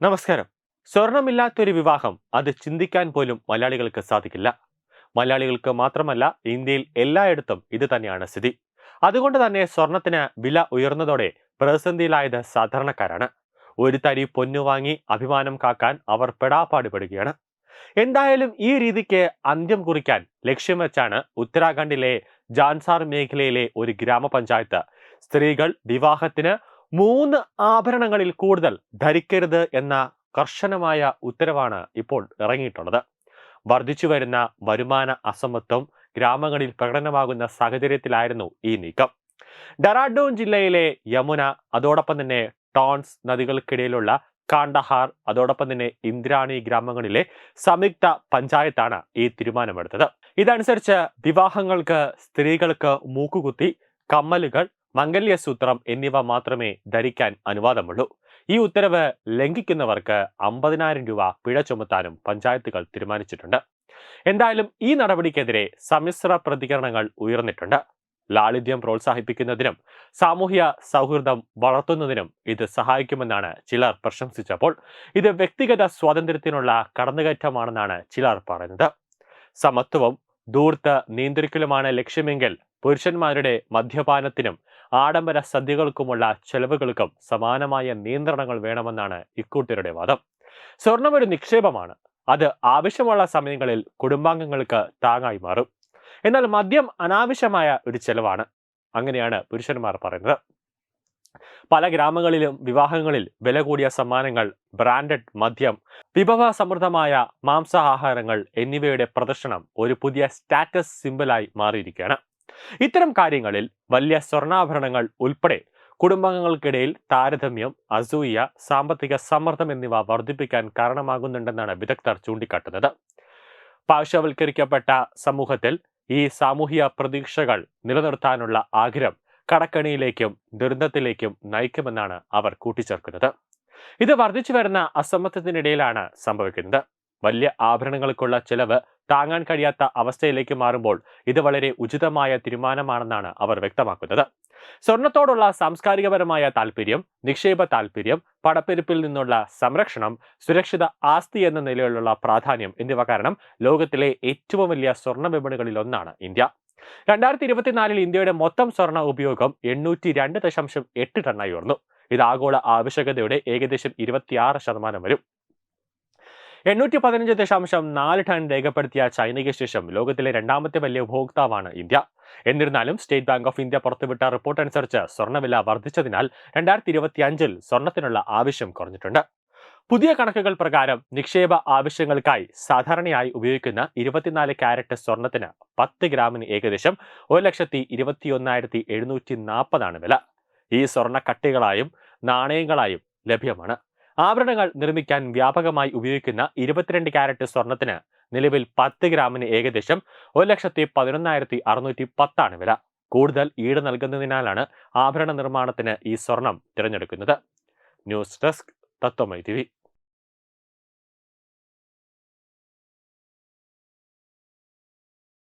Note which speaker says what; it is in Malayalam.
Speaker 1: നമസ്കാരം. സ്വർണമില്ലാത്തൊരു വിവാഹം അത് ചിന്തിക്കാൻ പോലും മലയാളികൾക്ക് സാധിക്കില്ല. മലയാളികൾക്ക് മാത്രമല്ല ഇന്ത്യയിൽ എല്ലായിടത്തും ഇത് തന്നെയാണ് സ്ഥിതി. അതുകൊണ്ട് തന്നെ സ്വർണത്തിന് വില ഉയർന്നതോടെ പ്രതിസന്ധിയിലായത് സാധാരണക്കാരാണ്. ഒരു തരി പൊന്നു വാങ്ങി അഭിമാനം കാക്കാൻ അവർ പെടാപ്പാടുപെടുകയാണ് എന്തായാലും ഈ രീതിക്ക് അന്ത്യം കുറിക്കാൻ ലക്ഷ്യം വെച്ചാണ് ഉത്തരാഖണ്ഡിലെ ജാൻസാർ മേഖലയിലെ ഒരു ഗ്രാമപഞ്ചായത്ത് സ്ത്രീകൾ വിവാഹത്തിന് മൂന്ന് ആഭരണങ്ങളിൽ കൂടുതൽ ധരിക്കരുത് എന്ന കർശനമായ ഉത്തരവാണ് ഇപ്പോൾ ഇറങ്ങിയിട്ടുള്ളത്. വർദ്ധിച്ചു വരുന്ന വരുമാന അസമത്വം ഗ്രാമങ്ങളിൽ പ്രകടനമാകുന്ന സാഹചര്യത്തിലായിരുന്നു ഈ നീക്കം. ഡെറാഡൂൺ ജില്ലയിലെ യമുന അതോടൊപ്പം തന്നെ ടോൺസ് നദികൾക്കിടയിലുള്ള കാണ്ടഹാർ അതോടൊപ്പം തന്നെ ഇന്ദ്രാണി ഗ്രാമങ്ങളിലെ സംയുക്ത പഞ്ചായത്താണ് ഈ തീരുമാനമെടുത്തത്. ഇതനുസരിച്ച് വിവാഹങ്ങൾക്ക് സ്ത്രീകൾക്ക് മൂക്കുകുത്തി കമ്മലുകൾ മംഗല്യസൂത്രം എന്നിവ മാത്രമേ ധരിക്കാൻ അനുവാദമുള്ളൂ. ഈ ഉത്തരവ് ലംഘിക്കുന്നവർക്ക് അമ്പതിനായിരം രൂപ പിഴ ചുമത്താനും പഞ്ചായത്തുകൾ തീരുമാനിച്ചിട്ടുണ്ട്. എന്തായാലും ഈ നടപടിക്കെതിരെ സമ്മിശ്ര പ്രതികരണങ്ങൾ ഉയർന്നിട്ടുണ്ട്. ലാളിത്യം പ്രോത്സാഹിപ്പിക്കുന്നതിനും സാമൂഹ്യ സൗഹൃദം വളർത്തുന്നതിനും ഇത് സഹായിക്കുമെന്നാണ് ചിലർ പ്രശംസിച്ചപ്പോൾ ഇത് വ്യക്തിഗത സ്വാതന്ത്ര്യത്തിനുള്ള കടന്നുകയറ്റമാണെന്നാണ് ചിലർ പറയുന്നത്. സമത്വവും ദൂർത്ത് നിയന്ത്രിക്കലുമാണ് ലക്ഷ്യമെങ്കിൽ പുരുഷന്മാരുടെ മദ്യപാനത്തിനും ആഡംബര സദ്യകൾക്കുമുള്ള ചെലവുകൾക്കും സമാനമായ നിയന്ത്രണങ്ങൾ വേണമെന്നാണ് ഇക്കൂട്ടരുടെ വാദം. സ്വർണം ഒരു നിക്ഷേപമാണ്. അത് ആവശ്യമുള്ള സമയങ്ങളിൽ കുടുംബാംഗങ്ങൾക്ക് താങ്ങായി മാറും. എന്നാൽ മദ്യം അനാവശ്യമായ ഒരു ചെലവാണ്. അങ്ങനെയാണ് പുരുഷന്മാർ പറയുന്നത്. പല ഗ്രാമങ്ങളിലും വിവാഹങ്ങളിൽ വില കൂടിയ സമ്മാനങ്ങൾ ബ്രാൻഡഡ് മദ്യം വിഭവ സമൃദ്ധമായ മാംസാഹാരങ്ങൾ എന്നിവയുടെ പ്രദർശനം ഒരു പുതിയ സ്റ്റാറ്റസ് സിമ്പിളായി മാറിയിരിക്കുകയാണ്. ഇത്തരം കാര്യങ്ങളിൽ വലിയ സ്വർണാഭരണങ്ങൾ ഉൾപ്പെടെ കുടുംബാംഗങ്ങൾക്കിടയിൽ താരതമ്യം അസൂയ സാമ്പത്തിക സമ്മർദ്ദം എന്നിവ വർദ്ധിപ്പിക്കാൻ കാരണമാകുന്നുണ്ടെന്നാണ് വിദഗ്ധർ ചൂണ്ടിക്കാട്ടുന്നത്. പാർശ്വവൽക്കരിക്കപ്പെട്ട സമൂഹത്തിൽ ഈ സാമൂഹിക പ്രതീക്ഷകൾ നിലനിർത്താനുള്ള ആഗ്രഹം കടക്കണിയിലേക്കും ദുരന്തത്തിലേക്കും നയിക്കുമെന്നാണ് അവർ കൂട്ടിച്ചേർക്കുന്നത്. ഇത് വർദ്ധിച്ചു വരുന്ന അസമത്വത്തിനിടയിലാണ് സംഭവിക്കുന്നത്. വലിയ ആഭരണങ്ങൾക്കുള്ള ചെലവ് താങ്ങാൻ കഴിയാത്ത അവസ്ഥയിലേക്ക് മാറുമ്പോൾ ഇത് വളരെ ഉചിതമായ തീരുമാനമാണെന്നാണ് അവർ വ്യക്തമാക്കുന്നത്. സ്വർണത്തോടുള്ള സാംസ്കാരികപരമായ താല്പര്യം നിക്ഷേപ താല്പര്യം പടപ്പെരുപ്പിൽ നിന്നുള്ള സംരക്ഷണം സുരക്ഷിത ആസ്തി എന്ന നിലയിലുള്ള പ്രാധാന്യം എന്നിവ കാരണം ലോകത്തിലെ ഏറ്റവും വലിയ സ്വർണ വിപണികളിൽ ഒന്നാണ് ഇന്ത്യ. രണ്ടായിരത്തി ഇരുപത്തിനാലിൽ ഇന്ത്യയുടെ മൊത്തം സ്വർണ ഉപയോഗം എണ്ണൂറ്റി രണ്ട് ദശാംശം എട്ട് ടണ്ണായി ഉയർന്നു. ഇത് ആഗോള ആവശ്യകതയുടെ ഏകദേശം ഇരുപത്തിയാറ് ശതമാനം വരും. എണ്ണൂറ്റി പതിനഞ്ച് ദശാംശം നാല് ടൺ രേഖപ്പെടുത്തിയ ചൈനയ്ക്ക് ശേഷം ലോകത്തിലെ രണ്ടാമത്തെ വലിയ ഉപഭോക്താവാണ് ഇന്ത്യ. എന്നിരുന്നാലും സ്റ്റേറ്റ് ബാങ്ക് ഓഫ് ഇന്ത്യ പുറത്തുവിട്ട റിപ്പോർട്ട് അനുസരിച്ച് സ്വർണവില വർദ്ധിച്ചതിനാൽ രണ്ടായിരത്തി ഇരുപത്തി അഞ്ചിൽ സ്വർണത്തിനുള്ള ആവശ്യം കുറഞ്ഞിട്ടുണ്ട്. പുതിയ കണക്കുകൾ പ്രകാരം നിക്ഷേപ ആവശ്യങ്ങൾക്കായി സാധാരണയായി ഉപയോഗിക്കുന്ന ഇരുപത്തിനാല് ക്യാരറ്റ് സ്വർണത്തിന് പത്ത് ഗ്രാമിന് ഏകദേശം ഒരു ലക്ഷത്തി ഇരുപത്തിയൊന്നായിരത്തി എഴുന്നൂറ്റി നാൽപ്പതാണ് വില. ഈ സ്വർണ കട്ടികളായും നാണയങ്ങളായും ലഭ്യമാണ്. ആഭരണങ്ങൾ നിർമ്മിക്കാൻ വ്യാപകമായി ഉപയോഗിക്കുന്ന ഇരുപത്തിരണ്ട് ക്യാരറ്റ് സ്വർണത്തിന് നിലവിൽ പത്ത് ഗ്രാമിന് ഏകദേശം ഒരു ലക്ഷത്തി പതിനൊന്നായിരത്തി അറുന്നൂറ്റി പത്താണ് വില. കൂടുതൽ ഈട് നൽകുന്നതിനാലാണ് ആഭരണ നിർമ്മാണത്തിന് ഈ സ്വർണം തിരഞ്ഞെടുക്കുന്നത്. ന്യൂസ് ഡെസ്ക് തത്വമൈ